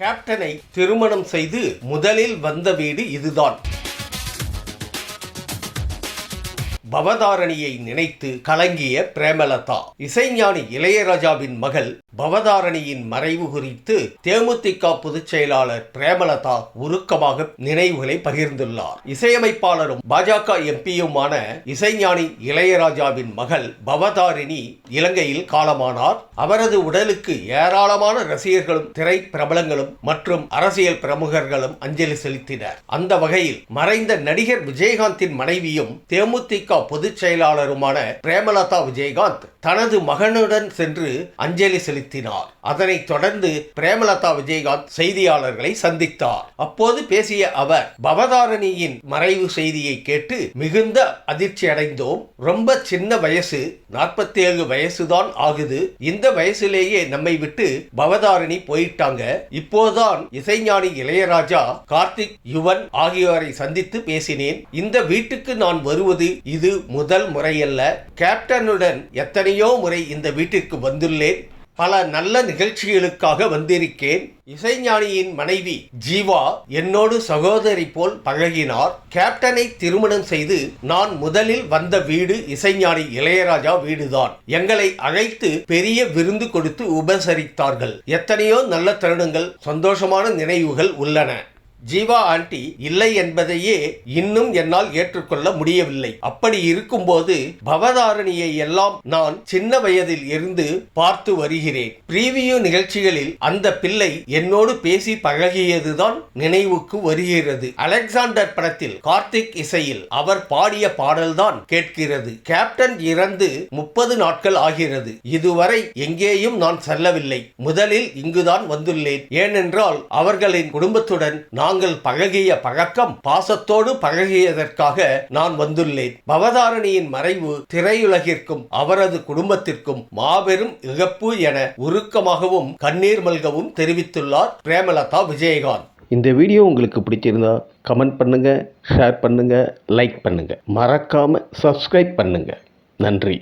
கேப்டனை திருமணம் செய்து முதலில் வந்த வீடு இதுதான். பவதாரணியை நினைத்து கலங்கிய பிரேமலதா. இசைஞானி இளையராஜாவின் மகள் பவதாரணியின் மறைவு குறித்து தேமுதிக பொதுச் செயலாளர் பிரேமலதா உருக்கமாக நினைவுகளை பகிர்ந்துள்ளார். இசையமைப்பாளரும் பாஜக எம்பியுமான இசைஞானி இளையராஜாவின் மகள் பவதாரிணி இலங்கையில் காலமானார். அவரது உடலுக்கு ஏராளமான ரசிகர்களும் திரை பிரபலங்களும் மற்றும் அரசியல் பிரமுகர்களும் அஞ்சலி செலுத்தினர். அந்த வகையில் மறைந்த நடிகர் விஜயகாந்தின் மனைவியும் தேமுதிக பொதுச் செயலாளருமான பிரேமலதா விஜயகாந்த் தனது மகனுடன் சென்று அஞ்சலி செலுத்தினார். அதனைத் தொடர்ந்து பிரேமலதா விஜயகாந்த் செய்தியாளர்களை சந்தித்தார். அப்போது பேசிய அவர் பவதாரணியின் மறைவு செய்தியை கேட்டு மிகுந்த அதிர்ச்சி அடைந்தோம். ரொம்ப சின்ன வயசு நாற்பத்தி ஏழு வயசுதான் ஆகுது. இந்த வயசுலேயே நம்மை விட்டு பவதாரணி போயிட்டாங்க. இப்போதான் இசைஞானி இளையராஜா கார்த்திக் யுவன் ஆகியோரை சந்தித்து பேசினேன். இந்த வீட்டுக்கு நான் வருவது இது முதல் முறையல்ல. கேப்டனுடன் எத்தனை எத்தனையோ முறை இந்த வீட்டிற்கு வந்துள்ளேன். பல நல்ல நிகழ்ச்சிகளுக்காக வந்திருக்கேன். இசைஞானியின் மனைவி ஜீவா என்னோடு சகோதரி போல் பழகினார். கேப்டனை திருமணம் செய்து நான் முதலில் வந்த வீடு இசைஞானி இளையராஜா வீடுதான். எங்களை அழைத்து பெரிய விருந்து கொடுத்து உபசரித்தார்கள். எத்தனையோ நல்ல தருணங்கள் சந்தோஷமான நினைவுகள் உள்ளன. ஜீவா ஆண்டி இல்லை என்பதையே இன்னும் என்னால் ஏற்றுக்கொள்ள முடியவில்லை. அப்படி இருக்கும்போது பவதாரணியை எல்லாம் நான் சின்ன வயதில் இருந்து பார்த்து வருகிறேன். பிரிவியூ நிகழ்ச்சிகளில் அந்த பிள்ளை என்னோடு பேசி பழகியதுதான் நினைவுக்கு வருகிறது. அலெக்சாண்டர் படத்தில் கார்த்திக் இசையில் அவர் பாடிய பாடல்தான் கேட்கிறது. கேப்டன் இறந்து முப்பது நாட்கள் ஆகிறது. இதுவரை எங்கேயும் நான் செல்லவில்லை. முதலில் இங்குதான் வந்துள்ளேன். ஏனென்றால் அவர்களின் குடும்பத்துடன் நாங்கள் பழகிய பழக்கம் பாசத்தோடு பழகியதற்காக நான் வந்துள்ளேன். பவதாரணியின் மறைவு திரையுலகிற்கும் அவரது குடும்பத்திற்கும் மாபெரும் இழப்பு என உருக்கமாகவும் கண்ணீர் மல்கவும் தெரிவித்துள்ளார் பிரேமலதா விஜயகாந்த். இந்த வீடியோ உங்களுக்கு பிடிச்சிருந்தா கமெண்ட் பண்ணுங்கள் ஷேர் பண்ணுங்கள் லைக் பண்ணுங்கள் மறக்காமல் சப்ஸ்கிரைப் பண்ணுங்கள் நன்றி.